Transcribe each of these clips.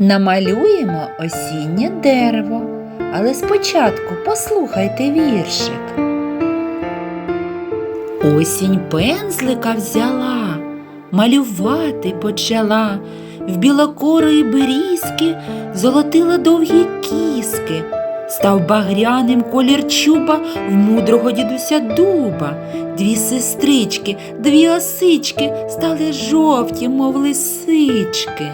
Намалюємо осіннє дерево, але спочатку послухайте віршик. Осінь пензлика взяла, малювати почала, в білокорої берізки золотила довгі кіски, став багряним колір чуба в мудрого дідуся дуба. Дві сестрички, дві осички стали жовті, мов лисички.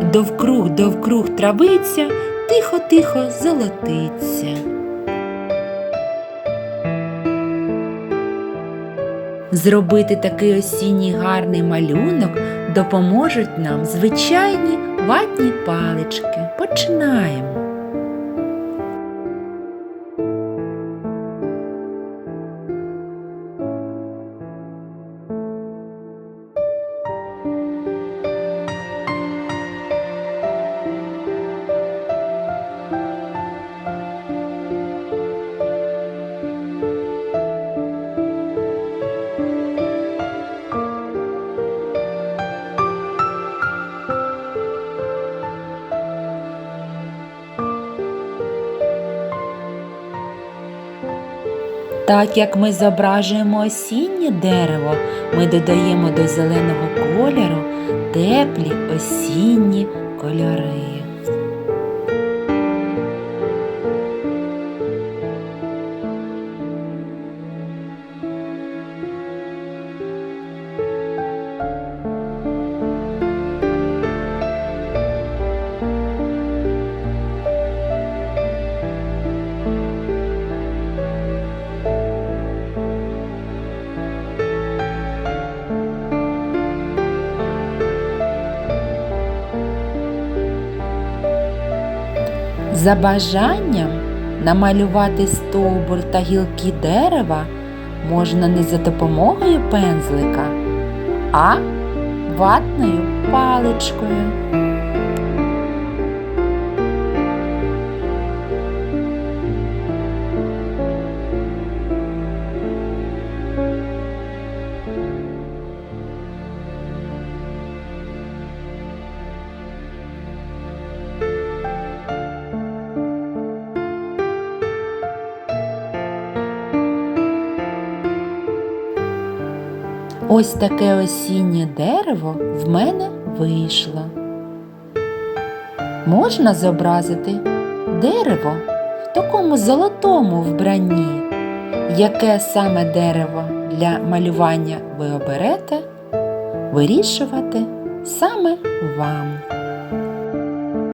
Довкруг, довкруг травиця, тихо-тихо золотиться. Зробити такий осінній гарний малюнок допоможуть нам звичайні ватні палички. Починаємо. Так як ми зображуємо осіннє дерево, ми додаємо до зеленого кольору теплі осінні кольори. За бажанням намалювати стовбур та гілки дерева можна не за допомогою пензлика, а ватною паличкою. Ось таке осіннє дерево в мене вийшло. Можна зобразити дерево в такому золотому вбранні. Яке саме дерево для малювання ви оберете, вирішувати саме вам.